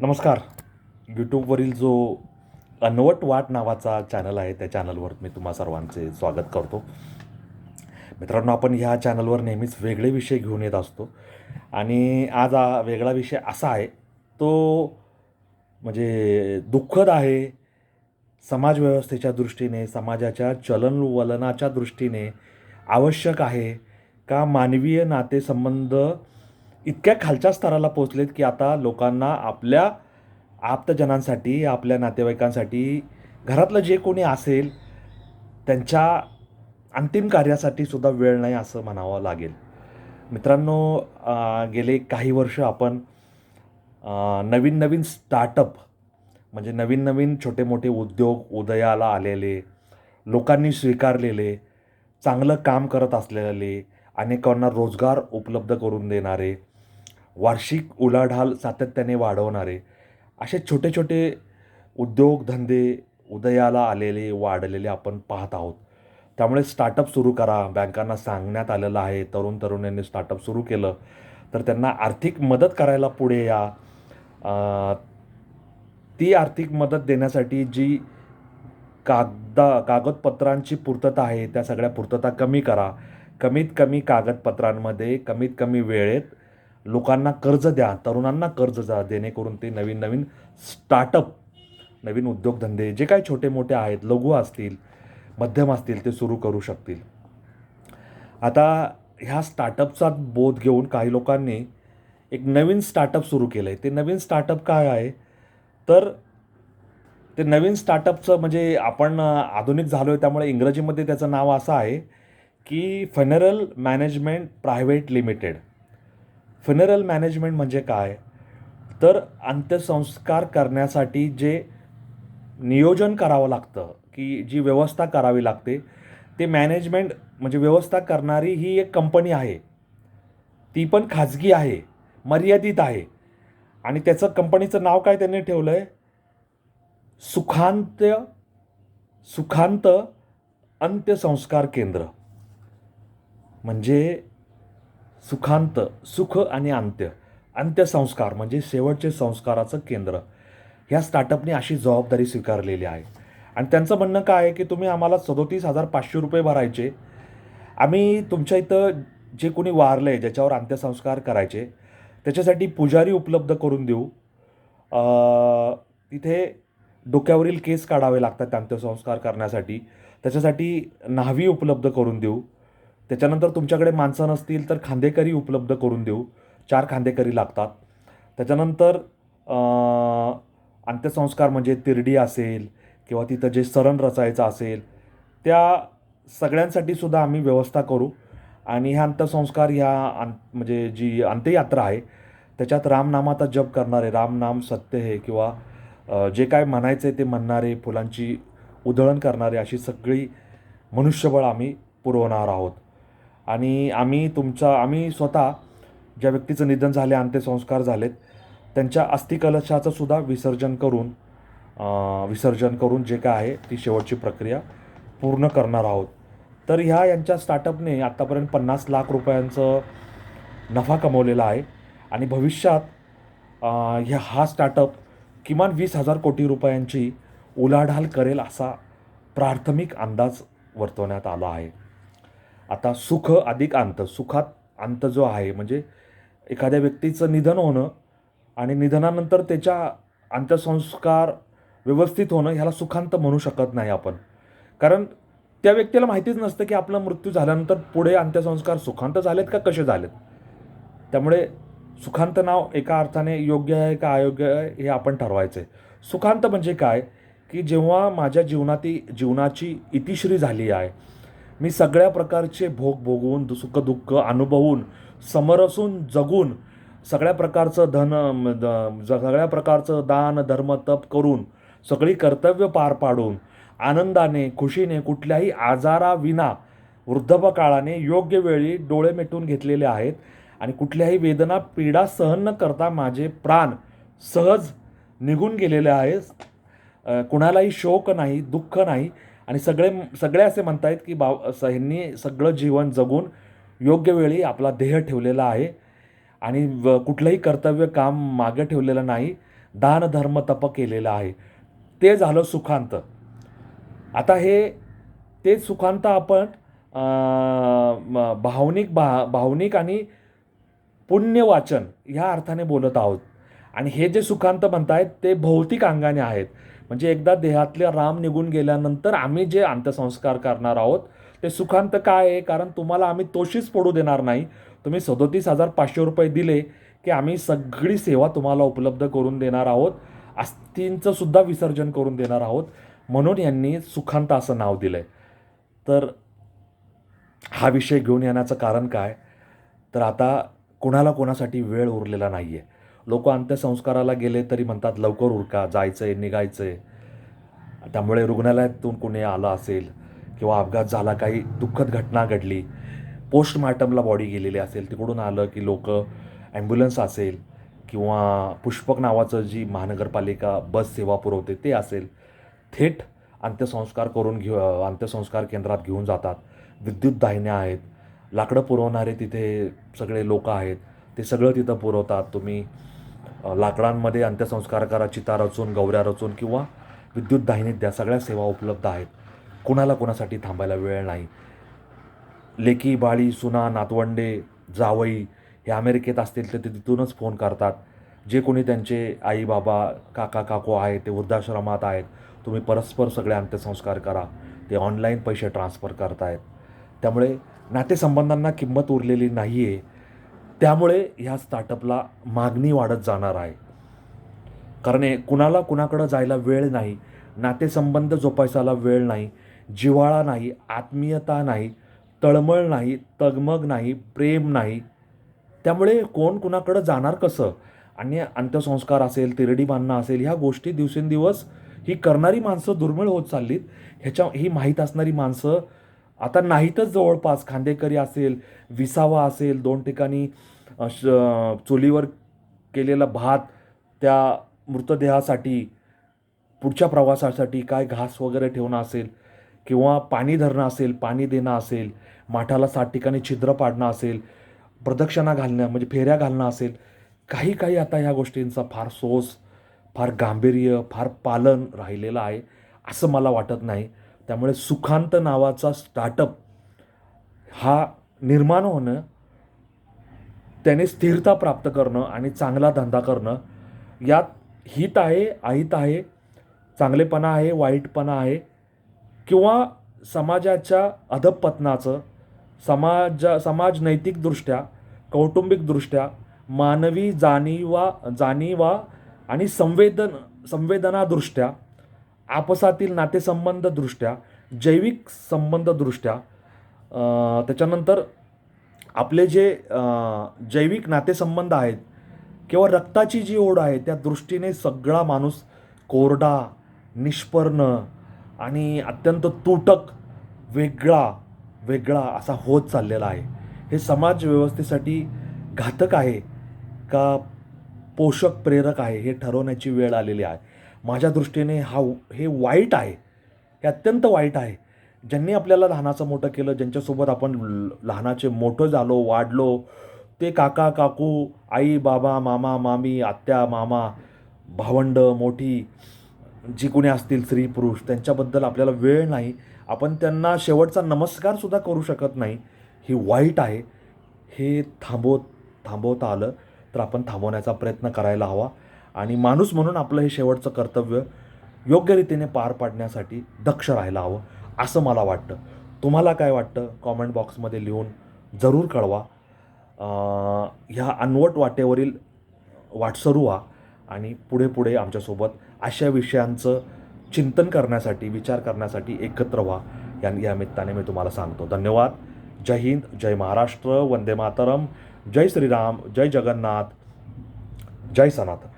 नमस्कार. यूट्यूबवरील जो अनवट वाट नावाचा चॅनल आहे त्या चॅनलवर मी तुम्हा सर्वांचे स्वागत करतो. मित्रांनो आपण ह्या चॅनलवर नेहमीच वेगळे विषय घेऊन येत असतो. आणि आज हा वेगळा विषय असा आहे तो म्हणजे दुःखद आहे. समाजव्यवस्थेच्या दृष्टीने समाजाच्या चलनवलनाच्या दृष्टीने आवश्यक आहे का मानवीय नातेसंबंध इतक्या खालच्या स्तराला पोचलेत की आता लोकांना आपल्या आप्तजनांसाठी आपल्या नातेवाईकांसाठी घरातलं जे कोणी असेल त्यांच्या अंतिम कार्यासाठी सुद्धा वेळ नाही असं म्हणावं लागेल. मित्रांनो गेले काही वर्ष आपण नवीन नवीन स्टार्टअप म्हणजे नवीन नवीन छोटे मोठे उद्योग उदयाला आलेले लोकांनी स्वीकारलेले चांगलं काम करत असलेले अनेकांना रोजगार उपलब्ध करून देणारे वार्षिक उलाढाल सातत्याने वाढवणारे असे छोटे छोटे उद्योगधंदे उदयाला आलेले वाढलेले आपण पाहत आहोत. त्यामुळे स्टार्टअप सुरू करा. बँकांना सांगण्यात आलेलं आहे तरुण तरुणांनी स्टार्टअप सुरू केलं तर त्यांना आर्थिक मदत करायला पुढे या. ती आर्थिक मदत देण्यासाठी जी कागदा कागदपत्रांची पूर्तता आहे त्या सगळ्या पूर्तता कमी करा. कमीत कमी कागदपत्रांमध्ये कमीत कमी वेळेत लोकांना कर्ज द्या तरुणांना कर्ज द्या जेणेकरून ते नवीन नवीन स्टार्टअप नवीन उद्योगधंदे जे काही छोटे मोठे आहेत लघु असतील मध्यम असतील ते सुरू करू शकतील. आता ह्या स्टार्टअपचा बोध घेऊन काही लोकांनी एक नवीन स्टार्टअप सुरू केलं आहे ते नवीन स्टार्टअप काय आहे? तर ते नवीन स्टार्टअपचं म्हणजे आपण आधुनिक झालो आहे त्यामुळे इंग्रजीमध्ये त्याचं नाव असं आहे की funeral management private limited funeral management म्हणजे काय? तर अंत्यसंस्कार करण्यासाठी जे नियोजन करावं लागतं की जी व्यवस्था करावी लागते ते मॅनेजमेंट म्हणजे व्यवस्था करणारी ही एक कंपनी आहे. ती पण खाजगी आहे मर्यादित आहे. आणि त्याचं कंपनीचं नाव काय त्यांनी ठेवलं आहे सुखांत सुखांत अंत्यसंस्कार केंद्र. म्हणजे सुखांत सुख आणि अंत्य. अंत्यसंस्कार म्हणजे शेवटचे संस्काराचं केंद्र. ह्या स्टार्टअपने अशी जबाबदारी स्वीकारलेली आहे. आणि त्यांचं म्हणणं काय आहे की तुम्ही आम्हाला सदोतीस हजार पाचशे रुपये भरायचे. आम्ही तुमच्या इथं जे कोणी वारलं आहे ज्याच्यावर अंत्यसंस्कार करायचे त्याच्यासाठी पुजारी उपलब्ध करून देऊ. तिथे डोक्यावरील केस काढावे लागतात अंत्यसंस्कार करण्यासाठी. त्याच्यासाठी न्हावी उपलब्ध करून देऊ. त्याच्यानंतर तुमच्याकडे माणसं नसतील तर खांदेकरी उपलब्ध करून देऊ. चार खांदेकरी लागतात. त्याच्यानंतर अंत्यसंस्कार म्हणजे तिरडी असेल किंवा तिथं जे सरण रचायचं असेल त्या सगळ्यांसाठी सुद्धा आम्ही व्यवस्था करू. आणि ह्या अंत्यसंस्कार ह्या अं म्हणजे जी अंत्ययात्रा आहे त्याच्यात रामनामाचा जप करणारे रामनाम सत्य हे किंवा जे काय म्हणायचं आहे ते म्हणणारे फुलांची उधळण करणारे अशी सगळी मनुष्यबळ आम्ही पुरवणार आहोत. आणि आम्ही तुमचा आम्ही स्वतः ज्या व्यक्तीचं निधन झाले अंत्यसंस्कार झालेत त्यांच्या अस्थिकलशाचं सुद्धा विसर्जन करून विसर्जन करून जे काय आहे ती शेवटची प्रक्रिया पूर्ण करणार आहोत. तर ह्या यांच्या स्टार्टअपने आत्तापर्यंत पन्नास लाख रुपयांचं नफा कमवलेला आहे आणि भविष्यात ह्या हा स्टार्टअप किमान वीस हजार कोटी रुपयांची उलाढाल करेल असा प्राथमिक अंदाज वर्तवण्यात आला आहे. आता सुख अधिक अंत सुखात अंत जो आहे म्हणजे एखाद्या व्यक्तीचं निधन होणं आणि निधनानंतर त्याच्या अंत्यसंस्कार व्यवस्थित होणं ह्याला सुखांत म्हणू शकत नाही आपण. कारण त्या व्यक्तीला माहितीच नसतं की आपला मृत्यू झाल्यानंतर पुढे अंत्यसंस्कार सुखांत झालेत का कसे झालेत? त्यामुळे सुखांत नाव एका अर्थाने योग्य आहे का अयोग्य आहे हे आपण ठरवायचं आहे सुखांत म्हणजे काय? की जेव्हा माझ्या जीवनाती जीवनाची इतिश्री झाली आहे मी सगळ्या प्रकारचे भोग भोगून दु- सुख दुःख अनुभवून समरसून जगून सगळ्या प्रकारचं धन द- सगळ्या प्रकारचं दान धर्म तप करून सगळी कर्तव्य पार पाडून आनंदाने खुशीने कुठल्याही आजाराविना वृद्धपकाळाने योग्य वेळी डोळे मिटून घेतलेले आहेत आणि कुठल्याही वेदना पीडा सहन न करता माझे प्राण सहज निघून गेलेले आहेत. कुणालाही शोक नाही दुःख नाही आणि सगळे सगळे असे म्हणतायत की बाव ह्यांनी सगळं जीवन जगून योग्य वेळी आपला देह ठेवलेला आहे. आणि व- कुठलंही कर्तव्य काम मागे ठेवलेलं नाही. दान धर्म तप केलेलं आहे. ते झालं सुखांत. आता हे ते सुखांत आपण म- भावनिक भा भावनिक आणि पुण्यवाचन ह्या अर्थाने बोलत आहोत. आणि हे जे सुखांत म्हणतायत ते भौतिक अंगाने आहेत. म्हणजे एकदा देहातले राम निघून गेल्यानंतर आम्ही जे अंत्यसंस्कार करणार आहोत ते सुखांत काय आहे? कारण तुम्हाला आम्ही तोशीच पडू देणार नाही. तुम्ही सदोतीस हजार पाचशे रुपये दिले की आम्ही सगळी सेवा तुम्हाला उपलब्ध करून देणार आहोत. अस्थींचं सुद्धा विसर्जन करून देणार आहोत. म्हणून यांनी सुखांत असं नाव दिलं आहे तर हा विषय घेऊन येण्याचं कारण काय? तर आता कोणाला कोणासाठी वेळ उरलेला नाही आहे लोक अंत्यसंस्काराला गेले तरी म्हणतात लवकर उरका जायचं आहे निघायचं आहे त्यामुळे रुग्णालयातून कोणी आलं असेल किंवा अपघात झाला काही दुःखद घटना घडली पोस्टमार्टमला बॉडी गेलेली असेल तिकडून आलं की लोक ॲम्ब्युलन्स असेल किंवा पुष्पक नावाचं जी महानगरपालिका बस सेवा पुरवते ते असेल थेट अंत्यसंस्कार करून घेऊ अंत्यसंस्कार केंद्रात घेऊन जातात. विद्युत दाहिन्या आहेत लाकडं पुरवणारे तिथे सगळे लोक आहेत ते सगळं तिथं पुरवतात. तुम्ही लाकडांमध्ये अंत्यसंस्कार करा चिता रचून गौऱ्या रचून किंवा विद्युत दाहिनीत द्या सगळ्या सेवा उपलब्ध आहेत. कुणाला कोणासाठी थांबायला वेळ नाही. लेकी बाळी सुना नातवंडे जावई हे अमेरिकेत असतील तर ते तिथूनच फोन करतात. जे कोणी त्यांचे आई बाबा काका काकू आहेत ते वृद्धाश्रमात आहेत तुम्ही परस्पर सगळे अंत्यसंस्कार करा. ते ऑनलाईन पैसे ट्रान्सफर करतायत. त्यामुळे नातेसंबंधांना किंमत उरलेली नाही आहे त्यामुळे ह्या स्टार्टअपला मागणी वाढत जाणार आहे. कारण हे कुणाला कुणाकडं जायला वेळ नाही नातेसंबंध जोपासायला वेळ नाही जिव्हाळा नाही आत्मीयता नाही तळमळ नाही तगमग नाही प्रेम नाही. त्यामुळे कोण कुणाकडं जाणार कसं? आणि अंत्यसंस्कार असेल तिरडी बांधणं असेल ह्या गोष्टी दिवसेंदिवस ही करणारी माणसं दुर्मिळ होत चाललीत. ह्याच्या ही माहीत असणारी माणसं आता नाहीतच जवळपास खांदेकरी असेल विसावा असेल दोन ठिकाणी श- चुलीवर केलेला भात त्या मृतदेहासाठी पुढच्या प्रवासासाठी काय घास वगैरे ठेवणं असेल किंवा पाणी धरणं असेल पाणी देणं असेल माठाला सात ठिकाणी छिद्र पाडणं असेल प्रदक्षिणा घालणं म्हणजे फेऱ्या घालणं असेल काही काही आता ह्या गोष्टींचा फार सोस फार गांभीर्य फार पालन राहिलेलं आहे असं मला वाटत नाही. त्यामुळे सुखांत नावाचा स्टार्टअप हा निर्माण होणं त्याने स्थिरता प्राप्त करणं आणि चांगला धंदा करणं यात हित आहे आहित आहे चांगलेपणा आहे वाईटपणा आहे किंवा समाजाच्या अधपतनाचं समाजा समाज नैतिकदृष्ट्या कौटुंबिकदृष्ट्या मानवी जाणीवा जाणीवा आणि संवेदन संवेदनादृष्ट्या आपसातील नातेसंबंधदृष्ट्या जैविक संबंधदृष्ट्या त्याच्यानंतर आपले जे जैविक नातेसंबंध आहेत किंवा रक्ताची जी ओढ आहे त्या दृष्टीने सगळा माणूस कोरडा निष्पर्ण आणि अत्यंत तुटक वेगळा वेगळा असा होत चाललेला आहे. हे समाज व्यवस्थेसाठी घातक आहे का पोषक प्रेरक आहे हे ठरवण्याची वेळ आलेली आहे. माझ्या दृष्टीने हा हे वाईट आहे. हे अत्यंत वाईट आहे. ज्यांनी आपल्याला लहानाचं मोठं केलं ज्यांच्यासोबत आपण लहानाचे मोठं झालो वाढलो ते काका काकू आई बाबा मामा मामी आत्या मामा भावंड मोठी जी कोणी असतील स्त्री पुरुष त्यांच्याबद्दल आपल्याला वेळ नाही. आपण त्यांना शेवटचा नमस्कारसुद्धा करू शकत नाही. ही वाईट आहे. हे थांबवत थांबवता आलं तर आपण थांबवण्याचा प्रयत्न करायला हवा. आणि माणूस म्हणून आपलं हे शेवटचं कर्तव्य योग्य रीतीने पार पाडण्यासाठी दक्ष राहायला हवं असं मला वाटतं. तुम्हाला काय वाटतं? कॉमेंट बॉक्समध्ये लिहून जरूर कळवा. ह्या अनवट वाटेवरील वाटसरू व्हा आणि पुढे पुढे आमच्यासोबत अशा विषयांचं चिंतन करण्यासाठी विचार करण्यासाठी एकत्र व्हा. या या निमित्ताने मी तुम्हाला सांगतो. धन्यवाद. जय हिंद जय महाराष्ट्र वंदे मातरम. जय श्रीराम जय जगन्नाथ. जय सनातन.